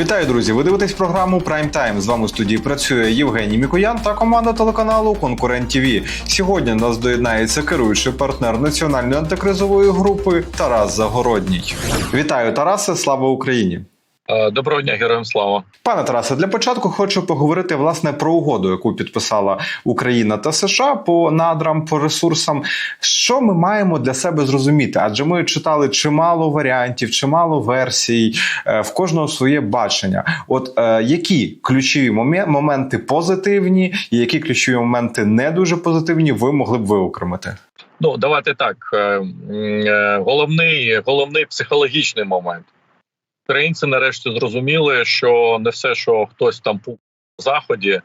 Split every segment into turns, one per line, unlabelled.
Вітаю, друзі! Ви дивитесь програму Прайм Тайм. З вами в студії працює Євгеній Мікоян та команда телеканалу Конкурент ТВ. Сьогодні нас доєднається керуючий партнер національної антикризової групи Тарас Загородній. Вітаю, Тарасе! Слава Україні!
Е, Доброго дня, героям слава.
Пане Тарасе, для початку хочу поговорити власне про угоду, яку підписала Україна та США по надрам, по ресурсам. Що ми маємо для себе зрозуміти? Адже ми читали чимало варіантів, чимало версій, е, в кожного своє бачення. От е, які ключові моме- моменти позитивні, і які ключові моменти не дуже позитивні, ви могли б виокремити?
Ну давайте так. Головний, головний психологічний момент. Українці нарешті зрозуміли, що не все, що хтось там по заході,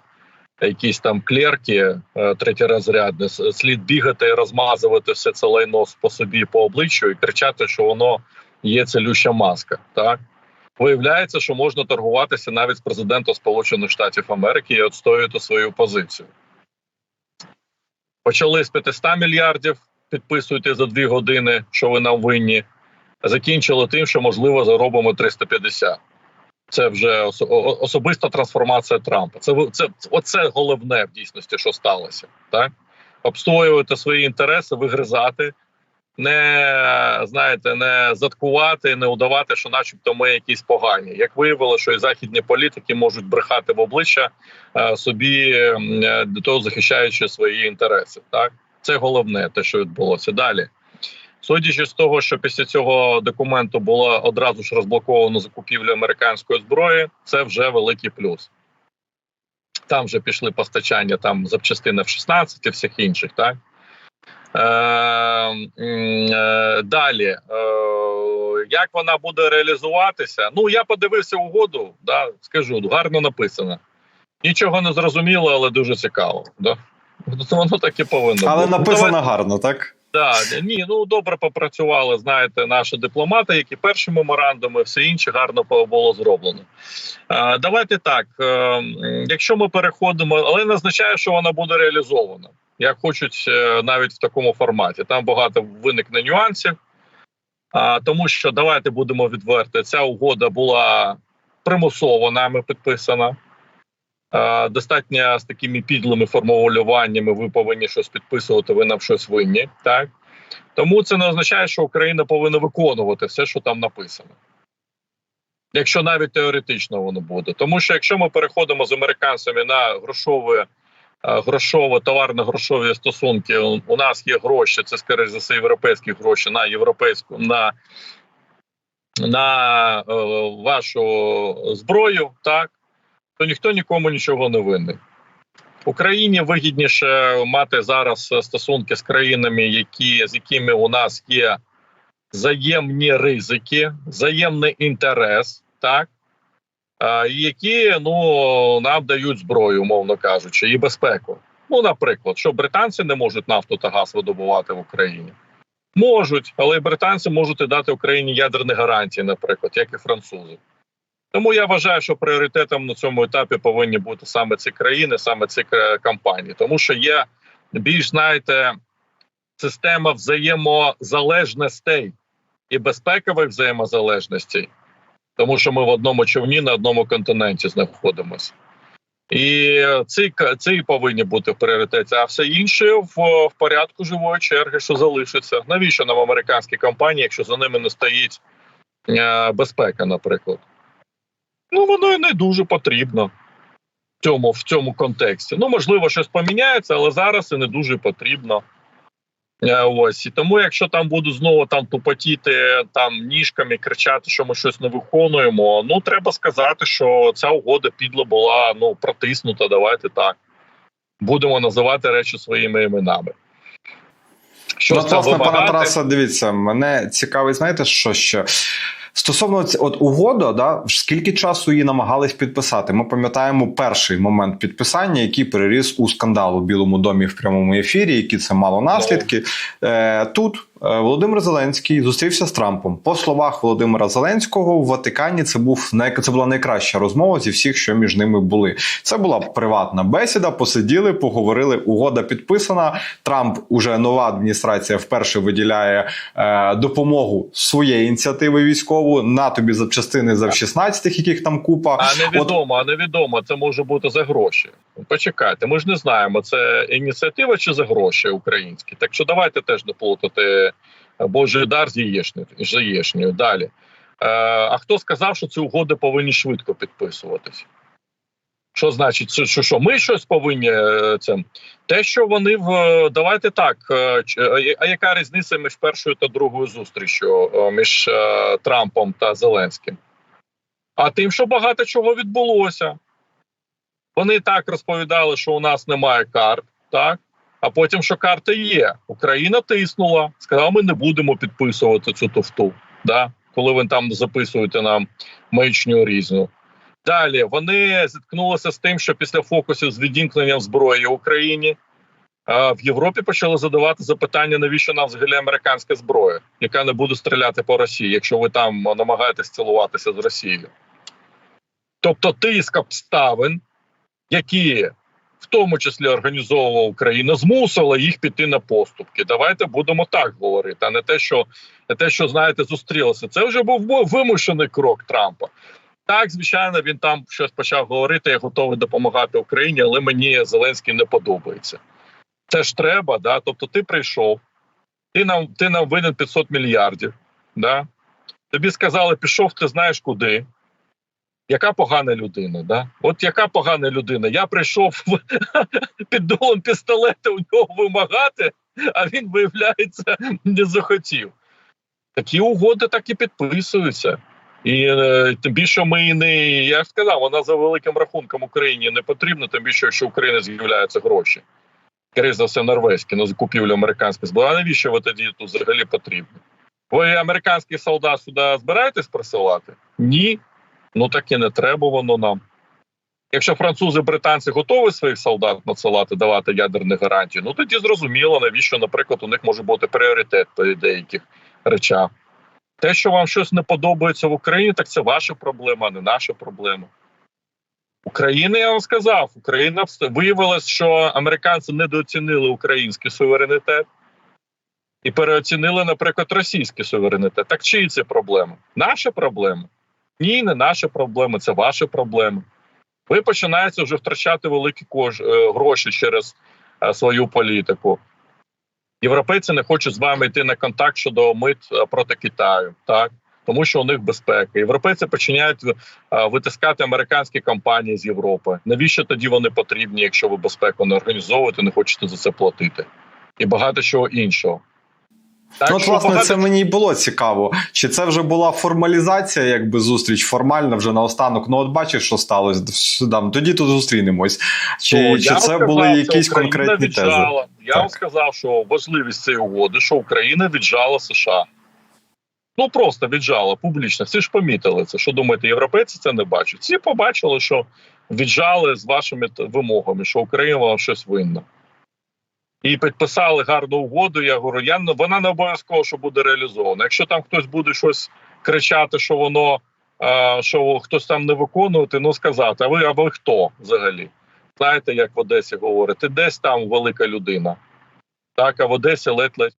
якісь там клерки е, третій розрядне, слід бігати і розмазувати все це лайно по собі по обличчю і кричати, що воно є цілюща маска. Так виявляється, що можна торгуватися навіть з президентом Сполучених Штатів Америки і відстоювати свою позицію. Почали з 500 мільярдів, підписуйте за дві години, що ви нам винні. Закінчили тим, що можливо заробимо 350. Це вже особиста трансформація Трампа. Це це оце головне в дійсності, що сталося. Так обстоювати свої інтереси, вигризати, не знаєте, не заткувати, не удавати, що, начебто, ми якісь погані. Як виявилося, що і західні політики можуть брехати в обличчя е, собі е, до того захищаючи свої інтереси. Так це головне, те, що відбулося далі. Судячи з того, що після цього документу було одразу ж розблоковано закупівлю американської зброї, це вже великий плюс. Там вже пішли постачання там запчастин F-16 і всіх інших, так. Е, е, далі, е, як вона буде реалізуватися? Ну, я подивився угоду, да, скажу, гарно написано. Нічого не зрозуміло, але дуже цікаво. Да? Воно так і повинно
Але
бути.
написано
Давай-
гарно, так?
Да, ні, ну добре попрацювали. Знаєте, наші дипломати, які перші меморандуми, все інше гарно було зроблено. Е, давайте так. Е, якщо ми переходимо, але не означає, що вона буде реалізована. Як хочуть е, навіть в такому форматі. Там багато виникне нюансів. А, тому що давайте будемо відверти. Ця угода була примусово нами підписана. Е, достатньо з такими підлими формулюваннями ви повинні щось підписувати, ви нам щось винні. Так тому це не означає, що Україна повинна виконувати все, що там написано. Якщо навіть теоретично воно буде, тому що якщо ми переходимо з американцями на грошові, е, грошово товарно-грошові стосунки, у у нас є гроші, це скоріш за все європейські гроші на європейську на, на е, вашу зброю, так то ніхто нікому нічого не винний. Україні вигідніше мати зараз стосунки з країнами, які, з якими у нас є взаємні ризики, взаємний інтерес, так які ну нам дають зброю, умовно кажучи, і безпеку. Ну, наприклад, що британці не можуть нафту та газ видобувати в Україні. Можуть, але і британці можуть дати Україні ядерні гарантії, наприклад, як і французи. Тому я вважаю, що пріоритетом на цьому етапі повинні бути саме ці країни, саме ці компанії, тому що є більш знаєте, система взаємозалежностей і безпекових взаємозалежностей, тому що ми в одному човні на одному континенті знаходимося. І ці, ці повинні бути в пріоритеті, а все інше в, в порядку живої черги, що залишиться. Навіщо нам американські компанії, якщо за ними не стоїть е, безпека, наприклад? Ну, воно і не дуже потрібно в цьому, в цьому контексті. Ну, можливо, щось поміняється, але зараз і не дуже потрібно. Е, Ось і тому, якщо там будуть знову там тупотіти там ніжками, кричати, що ми щось не виконуємо. Ну треба сказати, що ця угода підло була ну протиснута. Давайте так будемо називати речі своїми іменами. Що
ну, власне, пане
вимагати?
Тарасе, дивіться, мене цікавить, знаєте, що ще. Стосовно от угода, да, скільки часу її намагались підписати? Ми пам'ятаємо перший момент підписання, який переріс у скандал у Білому домі в прямому ефірі, які це мало наслідки. Е, тут Володимир Зеленський зустрівся з Трампом. По словах Володимира Зеленського, в Ватикані це був це була найкраща розмова зі всіх, що між ними були. Це була приватна бесіда. Посиділи, поговорили. Угода підписана. Трамп уже нова адміністрація вперше виділяє е, допомогу своєї ініціативи військову на тобі запчастини за 16 яких там купа.
А невідомо, а невідомо, це може бути за гроші. Почекайте, ми ж не знаємо, це ініціатива чи за гроші українські. Так що давайте теж не плутати Божий дар з яєчнею. з яєчнею. Далі. Е, а хто сказав, що ці угоди повинні швидко підписуватись? Що значить, що, що, ми щось повинні е, це? Те, що вони в давайте так. е, ч- е, А яка різниця між першою та другою зустрічю е, між е, Трампом та Зеленським? А тим, що багато чого відбулося. Вони так розповідали, що у нас немає карт, так? А потім, що карти є. Україна тиснула, сказала, ми не будемо підписувати цю тофту. Да? Коли ви там записуєте нам маячню різну. Далі вони зіткнулися з тим, що після фокусів з відімкненням зброї в Україні в Європі почали задавати запитання, навіщо нам взагалі американська зброя, яка не буде стріляти по Росії, якщо ви там намагаєтесь цілуватися з Росією. Тобто тиск обставин, які в тому числі організовувала Україна, змусила їх піти на поступки. Давайте будемо так говорити, а не те, що не те, що знаєте, зустрілося. Це вже був вимушений крок Трампа. Так, звичайно, він там щось почав говорити. Я готовий допомагати Україні, але мені Зеленський не подобається. Це ж треба, да. Тобто, ти прийшов, ти нам ти нам винен 500 мільярдів. Да? Тобі сказали, пішов, ти знаєш куди. Яка погана людина, да? От яка погана людина? Я прийшов під дулом пістолета у нього вимагати, а він, виявляється, не захотів. Такі угоди так і підписуються. І е, тим більше ми не я ж сказав, вона за великим рахунком Україні не потрібна, тим більше, якщо Україна з'являються гроші. Скоріше за все, норвезькі на закупівлю американських зброї. А навіщо ви тоді тут взагалі потрібні? Ви американських солдат сюди збираєтесь присилати? Ні. Ну так і не треба воно нам. Якщо французи, британці готові своїх солдат надсилати, давати ядерні гарантії, ну тоді зрозуміло, навіщо, наприклад, у них може бути пріоритет по деяких речах. Те, що вам щось не подобається в Україні, так це ваша проблема, а не наша проблема. Україна, я вам сказав, Україна виявилось, що американці недооцінили український суверенітет і переоцінили, наприклад, російський суверенітет. Так чиї це проблема? Наша проблема? Ні, не наша проблема, це ваша проблема. Ви починаєте вже втрачати великі кож... е, гроші через е, свою політику. Європейці не хочуть з вами йти на контакт щодо мит е, проти Китаю, так тому що у них безпека. Європейці починають витискати американські компанії з Європи. Навіщо тоді вони потрібні, якщо ви безпеку не організовуєте, не хочете за це платити, і багато чого іншого. Так,
ну, от, власне,
багато
це мені й було цікаво. Чи це вже була формалізація, якби зустріч формальна вже наостанок? Ну, от бачиш, що сталося там, тоді тут зустрінемось. Чи,
Ну,
чи це
вам
були якісь
Україна
конкретні тези?
Я
Так.
вам сказав, що важливість цієї угоди, що Україна віджала США. Ну просто віджала публічно. Всі ж помітили це. Що думаєте, європейці це не бачать? Всі побачили, що віджали з вашими вимогами, що Україна вам щось винна. І підписали гарну угоду. Я говорю, я вона не обов'язково що буде реалізована. Якщо там хтось буде щось кричати, що воно що хтось там не виконувати, ну сказати, а ви а ви хто взагалі? Знаєте, як в Одесі говорять, ти десь там велика людина. Так, а в Одесі ледь-ледь.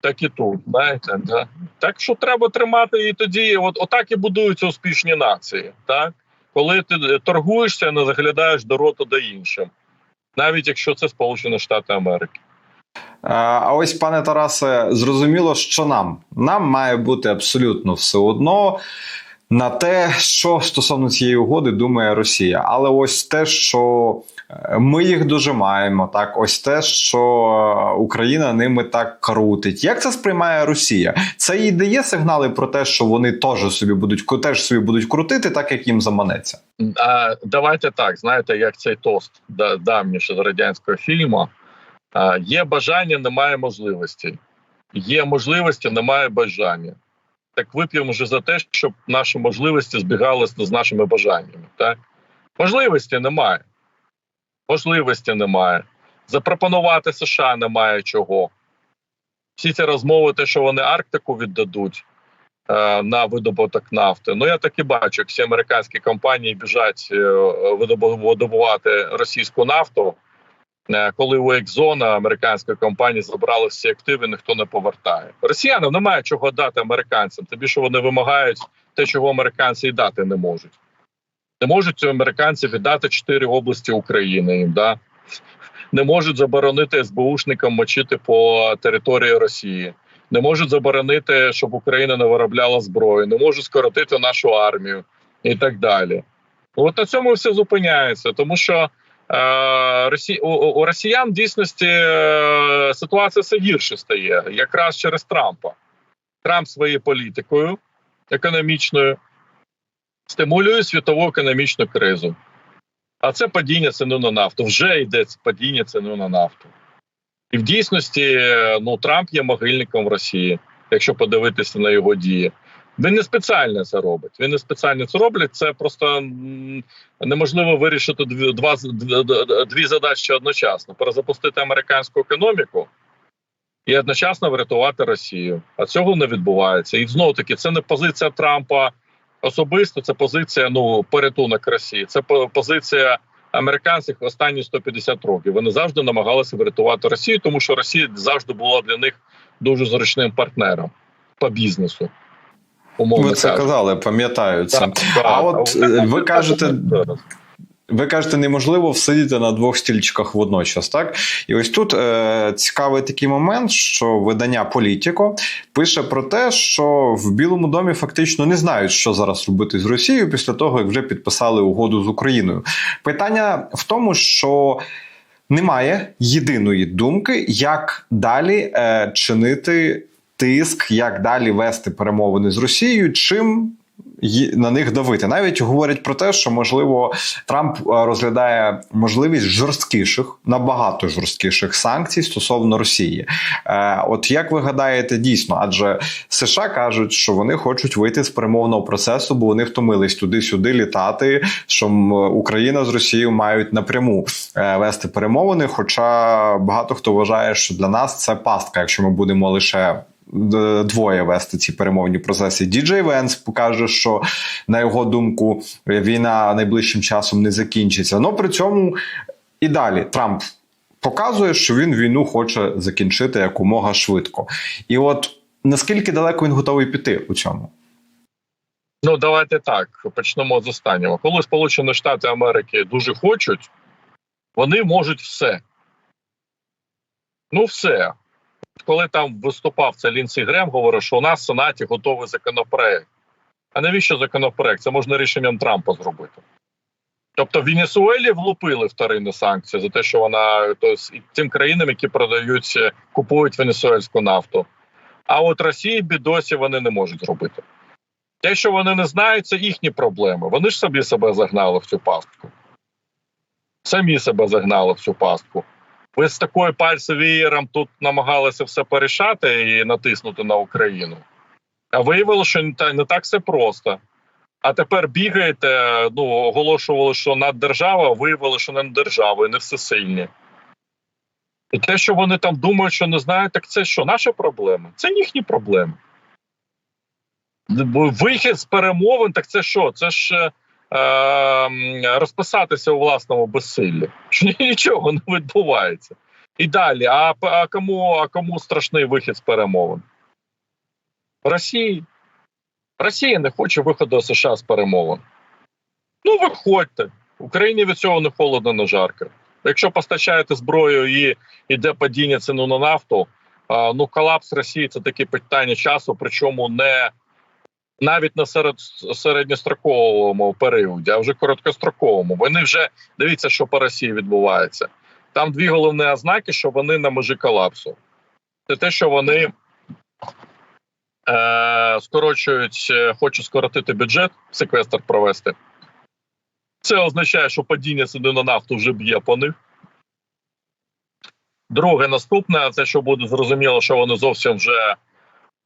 Так і тут, знаєте, да? так що треба тримати і тоді, от отак і будуються успішні нації. Так? Коли ти торгуєшся, не заглядаєш до рота до іншим, навіть якщо це Сполучені Штати Америки.
А ось, пане Тарасе, зрозуміло, що нам нам має бути абсолютно все одно на те, що стосовно цієї угоди думає Росія. Але ось те, що ми їх дожимаємо, так, ось те, що е, Україна ними так крутить. Як це сприймає Росія? Це їй дає сигнали про те, що вони теж собі будуть теж собі будуть крутити, так як їм заманеться.
А, давайте так, знаєте, як цей тост да, давній ще з радянського фільму. Є бажання, немає можливості. Є можливості, немає бажання. Так вип'ємо вже за те, щоб наші можливості збігалися з нашими бажаннями. Так? Можливості немає. Можливості немає. Запропонувати США немає чого. Всі ці розмови, те, що вони Арктику віддадуть е, на видобуток нафти. Ну я так і бачу, як всі американські компанії біжать е, видобувати російську нафту. Е, Коли у Екзона американської компанії забрали всі активи, ніхто не повертає. Росіянам немає чого дати американцям. Тобі що вони вимагають те, чого американці і дати не можуть. Не можуть американці віддати чотири області України. Да? Не можуть заборонити СБУшникам мочити по території Росії. Не можуть заборонити, щоб Україна не виробляла зброю, не можуть скоротити нашу армію і так далі. От на цьому все зупиняється, тому що е, Росі... у, у у росіян в дійсності е, ситуація все гірше стає, якраз через Трампа. Трамп своєю політикою економічною стимулює світову економічну кризу. А це падіння ціни на нафту. Вже йде падіння ціни на нафту. І в дійсності е, ну, Трамп є могильником Росії, якщо подивитися на його дії. Він не спеціально це робить. Він не спеціально це робить. Це просто неможливо вирішити дві, два, дві задачі одночасно: перезапустити американську економіку і одночасно врятувати Росію. А цього не відбувається. І знову таки, це не позиція Трампа особисто, це позиція ну порятунок Росії. Це по- позиція американців останні 150 років. Вони завжди намагалися врятувати Росію, тому що Росія завжди була для них дуже зручним партнером по бізнесу. Умовно
Ви це
кажучи.
казали, пам'ятаю це.
Да,
а да, от
А
е, ви кажете,
зараз.
Ви кажете, неможливо всидіти на двох стільчиках водночас, так? І ось тут е, цікавий такий момент, що видання Політіко пише про те, що в Білому домі фактично не знають, що зараз робити з Росією після того, як вже підписали угоду з Україною. Питання в тому, що немає єдиної думки, як далі е, чинити тиск, як далі вести перемовини з Росією, чим на них давити. Навіть говорять про те, що можливо Трамп е, розглядає можливість жорсткіших, набагато жорсткіших санкцій стосовно Росії. Е, От як ви гадаєте, дійсно, адже США кажуть, що вони хочуть вийти з перемовного процесу, бо вони втомились туди-сюди літати, що Україна з Росією мають напряму е, вести перемовини. Хоча багато хто вважає, що для нас це пастка, якщо ми будемо лише двоє вести ці перемовні процеси. Діджей Венс покаже, що на його думку війна найближчим часом не закінчиться. Ну при цьому і далі Трамп показує, що він війну хоче закінчити якомога швидко. І от наскільки далеко він готовий піти у цьому?
Ну давайте так почнемо з останнього. Коли Сполучені Штати Америки дуже хочуть, вони можуть все. Ну, все. Коли там виступав це Лінсі Грем, говорив, що у нас в Сенаті готовий законопроект. А навіщо законопроект? Це можна рішенням Трампа зробити. Тобто в Венесуелі влупили вторинні санкції за те, що вона тобто, тим країнам, які продають, е, купують венесуельську нафту. А от Росії бідосі вони не можуть зробити. Те, що вони не знають, це їхні проблеми. Вони ж собі себе загнали в цю пастку. Самі себе загнали в цю пастку. Ви з такою пальцевієром тут намагалися все порішати і натиснути на Україну. А виявилося, що не так все просто. А тепер бігаєте, ну, оголошували, що наддержава, виявили, що не держава і не всесильні. І те, що вони там думають, що не знають, так це що, наші проблеми? Це їхні проблеми. Вихід з перемовин, так це що? Це ж е, розписатися у власному безсиллі. Що нічого не відбувається. І далі, а, а, кому, а кому страшний вихід з перемовин? Росії. Росія не хоче виходу США з перемовин. Ну, виходьте. Україні від цього не холодно, не жарко. Якщо постачаєте зброю і йде падіння ціну на нафту, а, ну колапс Росії це таке питання часу, причому не навіть на серед, середньостроковому періоді, а вже короткостроковому. Вони вже дивіться, що по Росії відбувається. Там дві головні ознаки, що вони на межі колапсу. Це те, що вони е, скорочують, е, хочуть скоротити бюджет, секвестр провести. Це означає, що падіння ціни на нафту вже б'є по них. Друге, наступне, це що буде зрозуміло, що вони зовсім вже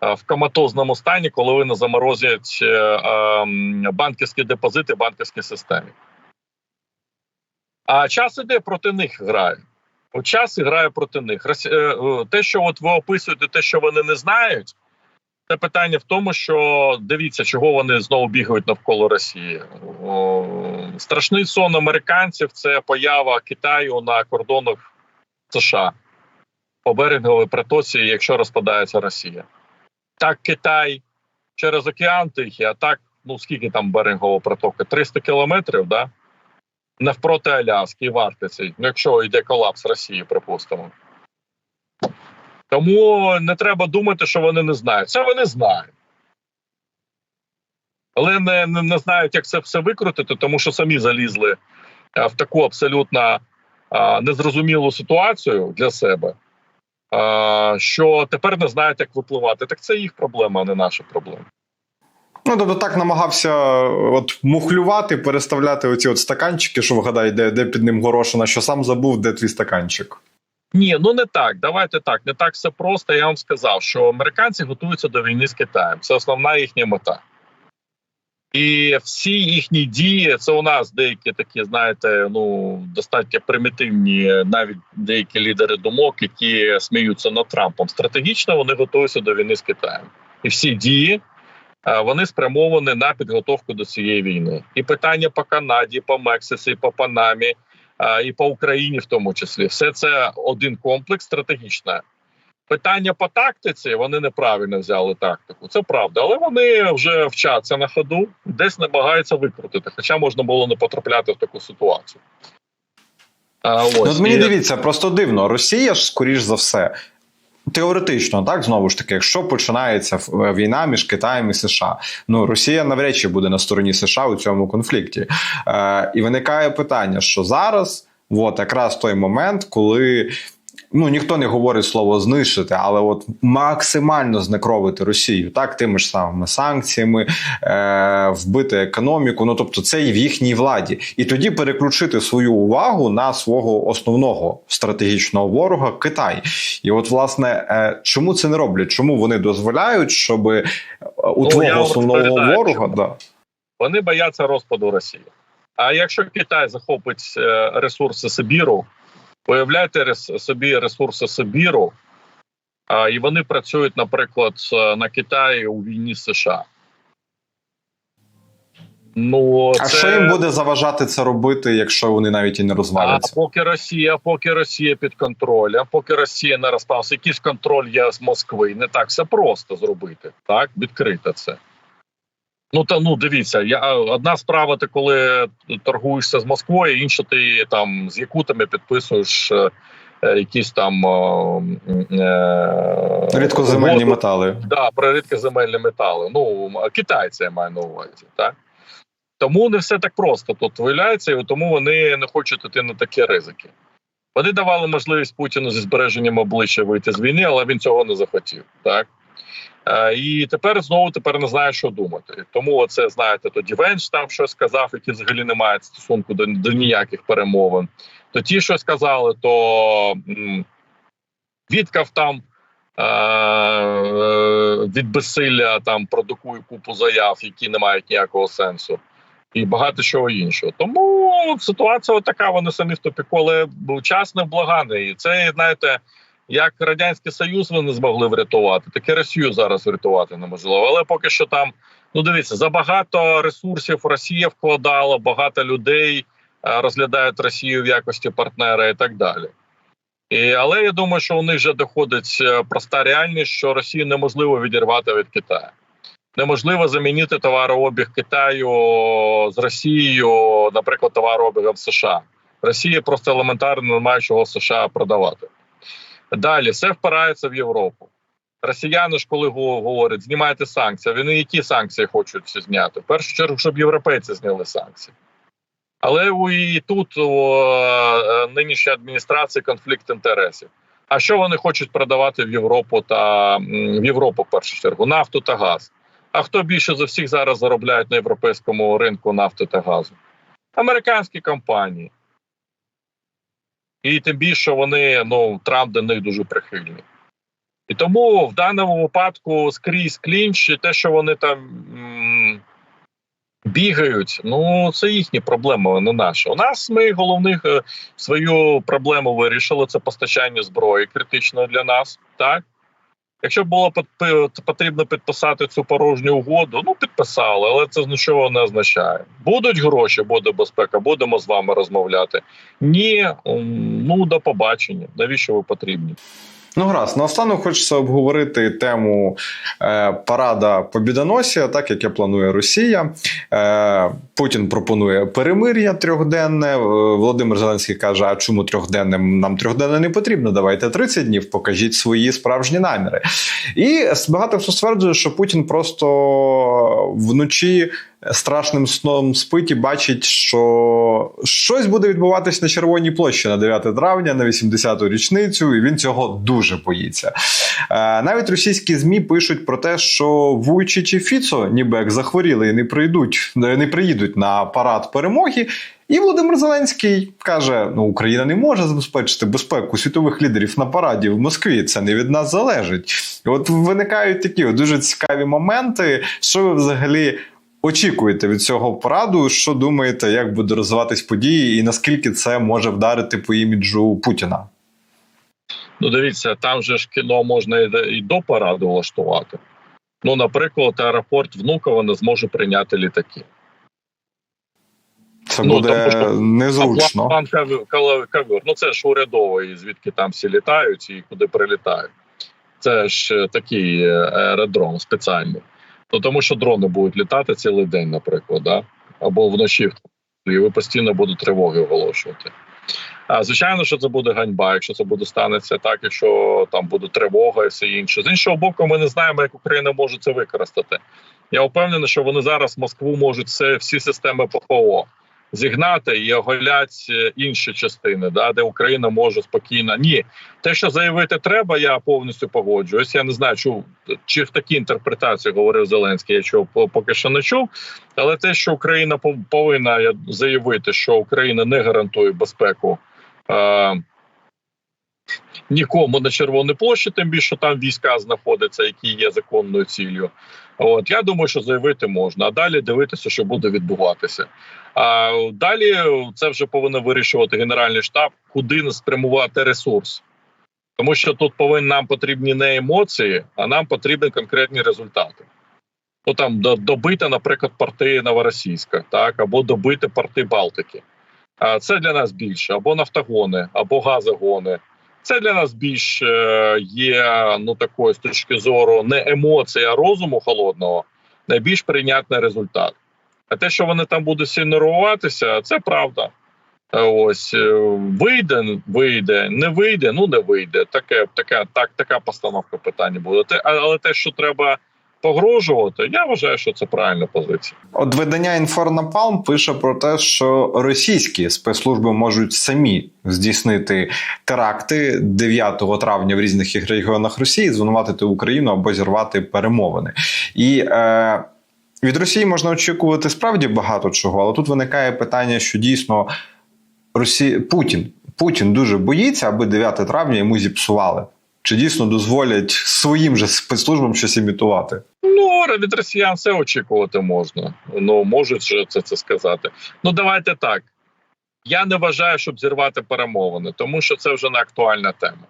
в коматозному стані, коли вони заморозять е, е, банківські депозити, банківські системи. А час іде проти них грає. От час грає проти них. Е, е, Те, що от ви описуєте, те, що вони не знають, це питання в тому, що дивіться, чого вони знову бігають навколо Росії. О, страшний сон американців це поява Китаю на кордонах США по береговій притоці, якщо розпадається Росія. Так, Китай через океан Тихий, а так, ну скільки там берегова протока? 300 кілометрів, да? навпроти Аляски і в Арктиці, ну, якщо йде колапс Росії, припустимо. Тому не треба думати, що вони не знають. Це вони знають. Але не, не, не знають, як це все викрутити, тому що самі залізли в таку абсолютно а, незрозумілу ситуацію для себе, що тепер не знають, як випливати. Так це їх проблема, а не наша проблема.
Ну, тобто так намагався от мухлювати, переставляти оці от стаканчики, що вгадай, де, де під ним горошина, що сам забув, де твій стаканчик.
Ні, ну не так. Давайте так. Не так все просто. Я вам сказав, що американці готуються до війни з Китаєм. Це основна їхня мета. І всі їхні дії, це у нас деякі такі, знаєте, ну достатньо примітивні, навіть деякі лідери думок, які сміються над Трампом. Стратегічно вони готуються до війни з Китаєм. І всі дії вони спрямовані на підготовку до цієї війни. І питання по Канаді, по Мексиці, по Панамі, і по Україні, в тому числі, все це один комплекс стратегічне. Питання по тактиці вони неправильно взяли тактику. Це правда, але вони вже вчаться на ходу, десь намагаються викрутити. Хоча можна було не потрапляти в таку ситуацію. А, ось.
Ну, от мені
І-
дивіться, просто дивно. Росія ж, скоріш за все, теоретично, так знову ж таки, якщо починається війна між Китаєм і США, ну Росія навряд чи буде на стороні США у цьому конфлікті. Е, і виникає питання, що зараз, от якраз той момент, коли. Ну, ніхто не говорить слово знищити, але от максимально знекровити Росію, так, тими ж самими санкціями, е, вбити економіку. Ну тобто, це і в їхній владі, і тоді переключити свою увагу на свого основного стратегічного ворога Китай. І от, власне, е, чому це не роблять? Чому вони дозволяють, щоб е, у
Ну,
твого основного ворога
чому.
да,
Вони бояться розпаду Росії. А якщо Китай захопить е, ресурси Сибіру, уявляйте собі ресурси Сибіру, і вони працюють, наприклад, на Китаї у війні США. Ну,
а
це...
що їм буде заважати це робити, якщо вони навіть і не
А поки Росія, поки Росія під контролем, поки Росія не розпався, якийсь контроль є з Москви. Не так все просто зробити. Так, відкрити це. Ну та ну дивіться, я одна справа, ти коли торгуєшся з Москвою, інша ти там з якутами підписуєш е, е, якісь там е,
Рідкоземельні метали.
Да, про рідкоземельні метали. Ну, китайці я маю на увазі, так? Тому не все так просто тут виявляється, і тому вони не хочуть йти на такі ризики. Вони давали можливість Путіну зі збереженням обличчя вийти з війни, але він цього не захотів. Так? Е, і тепер знову тепер не знає, що думати. Тому оце, знаєте, тоді Венч там щось сказав, який взагалі не має стосунку до, до ніяких перемовин. То ті, що сказали, то м, Віткав там е, від безсилля там продукує купу заяв, які не мають ніякого сенсу, і багато чого іншого. Тому ситуація така, вони самі в топіку, але час невблаганий. І це, знаєте, як Радянський Союз вони змогли врятувати, так і Росію зараз врятувати неможливо. Але поки що там, ну дивіться, забагато ресурсів Росія вкладала, багато людей е, розглядають Росію в якості партнера і так далі. І, але я думаю, що у них вже доходить е, проста реальність, що Росію неможливо відірвати від Китаю. Неможливо замінити товарообіг Китаю з Росією, наприклад, товарообігом США. Росія просто елементарно не має чого США продавати. Далі все впирається в Європу. Росіяни ж, коли говорять, знімайте санкції, вони які санкції хочуть зняти? В першу чергу, щоб європейці зняли санкції. Але і тут у е, нинішньої адміністрації конфлікт інтересів. А що вони хочуть продавати в Європу та в Європу в першу чергу? Нафту та газ. А хто більше за всіх зараз заробляють на європейському ринку нафти та газу? Американські компанії. І тим більше вони ну Трамп до них дуже прихильний. І тому в даному випадку скрізь клінч, і те, що вони там бігають. Ну це їхні проблеми, а не наші. У нас ми головних е, свою проблему вирішили. Це постачання зброї критично для нас. Так якщо було пот- потрібно підписати цю порожню угоду, ну підписали, але це нічого не означає. Будуть гроші, буде безпека, будемо з вами розмовляти. Ні, ну до побачення. Навіщо ви потрібні?
Ну, гаразд, наостанок хочеться обговорити тему е, парада Побідоносія, так яке планує Росія. Е, Путін пропонує перемир'я трьохденне. Е, Володимир Зеленський каже: а чому трьохденне? Нам трьохденне не потрібно. Давайте 30 днів, покажіть свої справжні наміри. І багато хто стверджує, що Путін просто вночі страшним сном спить і бачить, що щось буде відбуватись на Червоній площі на 9 травня, на 80-ту річницю, і він цього дуже боїться. Е, Навіть російські змі пишуть про те, що Вуйчич і Фіцо, ніби як захворіли і не прийдуть, не приїдуть на парад перемоги. І Володимир Зеленський каже: ну Україна не може забезпечити безпеку світових лідерів на параді в Москві. Це не від нас залежить. І от виникають такі дуже цікаві моменти. Що ви взагалі очікуєте від цього параду? Що думаєте, як буде розвиватись події, і наскільки це може вдарити по іміджу Путіна?
Ну, дивіться, там же ж кіно можна і до, параду влаштувати. Ну, наприклад, аеропорт Внуково не зможе прийняти літаки.
Це
Ну,
буде
тому що-
незручно.
План кавер, ну це ж урядовий, звідки там всі літають і куди прилітають. Це ж е, такий е, аеродром спеціальний. Ну тому що дрони будуть літати цілий день, наприклад, да? або вночі, і ви постійно будуть тривоги оголошувати. А звичайно, що це буде ганьба, якщо це буде станеться так, якщо там буде тривога і все інше. З іншого боку, ми не знаємо, як Україна може це використати. Я впевнений, що вони зараз Москву можуть все, всі системи ППО зігнати і оголять е, інші частини, да, де Україна може спокійно. Ні, те, що заявити треба, я повністю погоджуюсь. Я не знаю, чув чи в такій інтерпретації говорив Зеленський. Я чого поки що не чув. Але те, що Україна пов- повинна заявити, що Україна не гарантує безпеку. Е- Нікому на Червоній площі, тим більше там війська знаходяться, які є законною ціллю. От я думаю, що заявити можна, а далі дивитися, що буде відбуватися. А далі це вже повинен вирішувати Генеральний штаб, куди спрямувати ресурс. Тому що тут повинні нам потрібні не емоції, а нам потрібні конкретні результати. Ну там добити, наприклад, порти Новоросійська, так, або добити порти Балтики. А це для нас більше, або нафтогони, або газогони. Це для нас більш е, є ну такою з точки зору не емоцій, а розуму холодного, найбільш прийнятний результат. А те, що вони там будуть сильно нервуватися, це правда. Е, Ось е, вийде, вийде, не вийде, ну не вийде. Таке, така, так, така постановка питання буде. Те, але те, що треба погрожувати, я вважаю, що це правильна позиція.
От видання Інформнапалм пише про те, що російські спецслужби можуть самі здійснити теракти 9 травня в різних регіонах Росії, звинуватити Україну або зірвати перемовини. І е, від Росії можна очікувати справді багато чого, але тут виникає питання, що дійсно Росі... Путін Путін дуже боїться, аби 9 травня йому зіпсували. Чи дійсно дозволять своїм же спецслужбам щось імітувати?
Ну, від росіян все очікувати можна. Ну, можуть же це, це сказати. Ну, давайте так. Я не вважаю, щоб зірвати перемовини, тому що це вже не актуальна тема.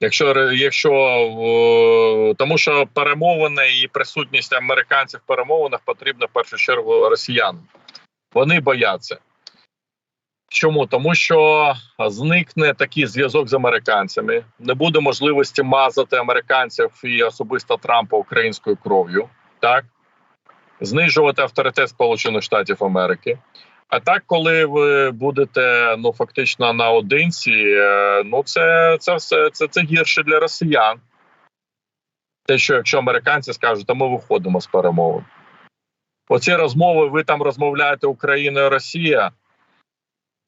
Якщо, якщо е, тому що перемовини і присутність американців в перемовинах потрібна в першу чергу росіянам. Вони бояться. Чому? Тому що зникне такий зв'язок з американцями, не буде можливості мазати американців і особисто Трампа українською кров'ю, так знижувати авторитет Сполучених Штатів Америки. А так, коли ви будете ну фактично наодинці, е, ну це це все це, це гірше для росіян. Те, що якщо американці скажуть, а ми виходимо з перемовин. Оці розмови, ви там розмовляєте Україна і Росія.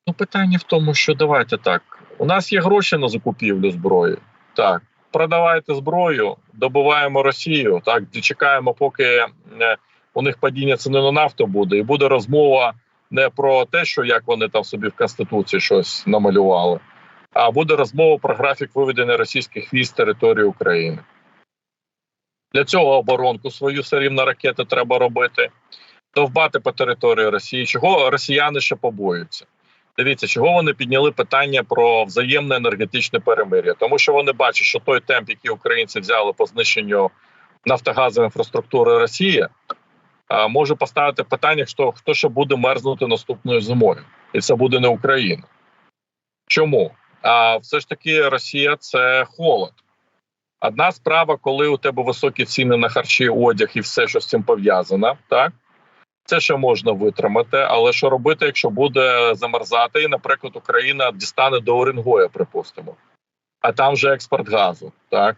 Ну, питання в тому, що давайте так. У нас є гроші на закупівлю зброї. Так, продавайте зброю, добиваємо Росію. Так, чекаємо, поки е, у них падіння ціни на нафту буде, і буде розмова не про те, що як вони там собі в конституції щось намалювали, а буде розмова про графік виведення російських військ з території України. Для цього оборонку свою рівно ракети треба робити. довбати по території Росії. Чого росіяни ще побоюються? Дивіться, чого вони підняли питання про взаємне енергетичне перемир'я, тому що вони бачать, що той темп, який українці взяли по знищенню нафтогазової інфраструктури Росії, може поставити питання, хто, хто ще буде мерзнути наступною зимою, і це буде не Україна. Чому? А все ж таки Росія це холод. Одна справа, коли у тебе високі ціни на харчі, одяг і все, що з цим пов'язано, так це ще можна витримати. Але що робити, якщо буде замерзати, і, наприклад, Україна дістане до Оренгоя, припустимо, а там вже експорт газу, так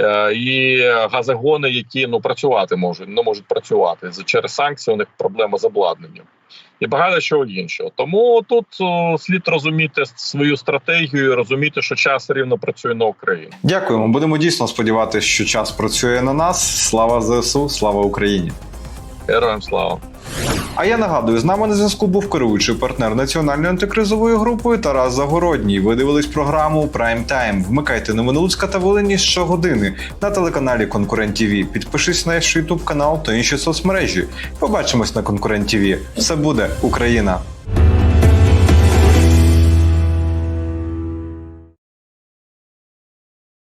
Е, і газогони, які ну працювати можуть, не можуть працювати через санкції. У них проблема з обладнанням і багато чого іншого. Тому тут о, слід розуміти свою стратегію, розуміти, що час рівно працює на Україну.
Дякуємо. Будемо дійсно сподіватися, що час працює на нас. Слава ЗСУ, слава Україні.
Героям слава.
А я нагадую, з нами на зв'язку був керуючий партнер національної антикризової групи Тарас Загородній. Ви дивились програму Прайм Тайм. Вмикайте новини Луцька та Волині щогодини на телеканалі Конкурент ТВ. Підпишись на наш Ютуб канал та інші соцмережі. Побачимось на Конкурент ТВ. Все буде Україна.